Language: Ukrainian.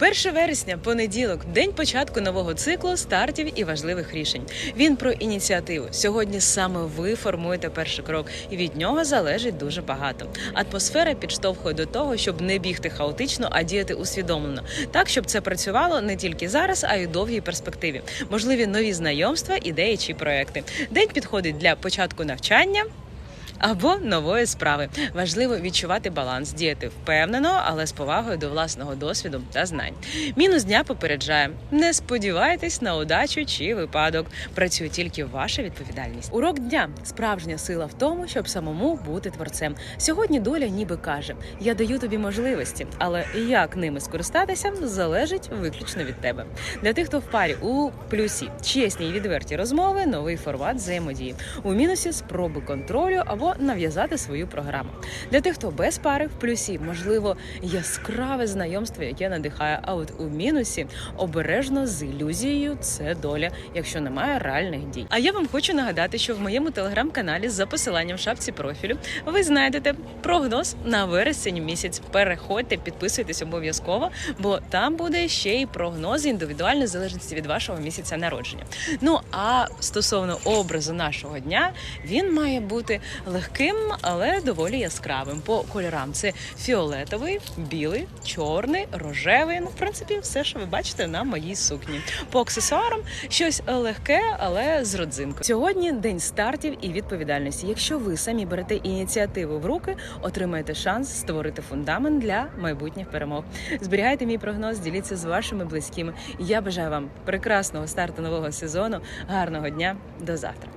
1 вересня, понеділок, день початку нового циклу стартів і важливих рішень. Він про ініціативу. Сьогодні саме ви формуєте перший крок, і від нього залежить дуже багато. Атмосфера підштовхує до того, щоб не бігти хаотично, а діяти усвідомлено, так щоб це працювало не тільки зараз, а й у довгій перспективі. Можливі нові знайомства, ідеї чи проекти. День підходить для початку навчання або нової справи. Важливо відчувати баланс, діяти впевнено, але з повагою до власного досвіду та знань. Мінус дня попереджає: не сподівайтесь на удачу чи випадок. Працює тільки ваша відповідальність. Урок дня справжня сила в тому, щоб самому бути творцем. Сьогодні доля ніби каже: я даю тобі можливості, але як ними скористатися залежить виключно від тебе. Для тих, хто в парі у плюсі чесні і відверті розмови, новий формат взаємодії. У мінусі спроби контролю або нав'язати свою програму. Для тих, хто без пари в плюсі, можливо, яскраве знайомство, яке надихає. А от у мінусі обережно з ілюзією це доля, якщо немає реальних дій. А я вам хочу нагадати, що в моєму телеграм-каналі за посиланням в шапці профілю ви знайдете прогноз на вересень місяць. Переходьте, підписуйтесь обов'язково, бо там буде ще й прогноз індивідуальної залежності від вашого місяця народження. Ну а стосовно образу нашого дня, він має бути легким, але доволі яскравим. По кольорам це фіолетовий, білий, чорний, рожевий. Ну, в принципі, все, що ви бачите на моїй сукні. По аксесуарам щось легке, але з родзинкою. Сьогодні день стартів і відповідальності. Якщо ви самі берете ініціативу в руки, отримаєте шанс створити фундамент для майбутніх перемог. Зберігайте мій прогноз, діліться з вашими близькими. Я бажаю вам прекрасного старту нового сезону, гарного дня. До завтра.